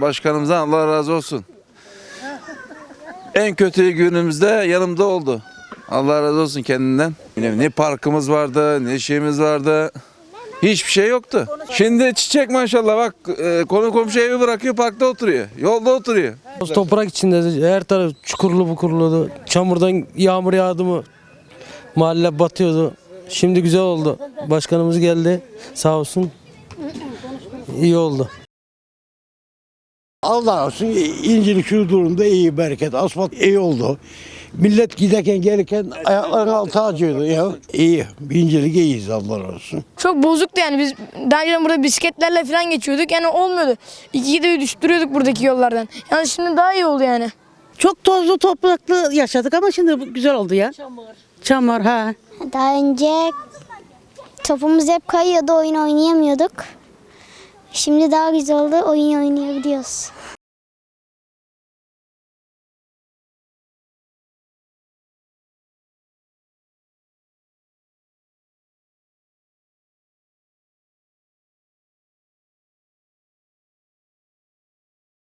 Başkanımızdan Allah razı olsun. En kötü günümüzde yanımda oldu. Allah razı olsun kendinden. Ne, parkımız vardı, ne şeyimiz vardı. Hiçbir şey yoktu. Şimdi çiçek maşallah bak e, konu komşu evi bırakıyor parkta oturuyor. Yolda oturuyor. Toprak içinde her taraf çukurlu bukurluydu. Çamurdan yağmur yağdı mı mahalle batıyordu. Şimdi güzel oldu. Başkanımız geldi sağ olsun. İyi oldu. Allah olsun İncil şu durumda iyi bereket. Asfalt iyi oldu. Millet giderken gelirken ayaklarının altı acıyordu ya. İyi. İncilik iyiyiz Allah olsun. Çok bozuktu yani biz daha önce burada bisikletlerle falan geçiyorduk yani olmuyordu. İki de düşüp duruyorduk buradaki yollardan. Yani şimdi daha iyi oldu yani. Çok tozlu topraklı yaşadık ama şimdi güzel oldu ya. Çamur. Çamur ha. Daha önce topumuz hep kayıyordu, oyun oynayamıyorduk. Şimdi daha güzel oldu, oyun oynayabiliyoruz.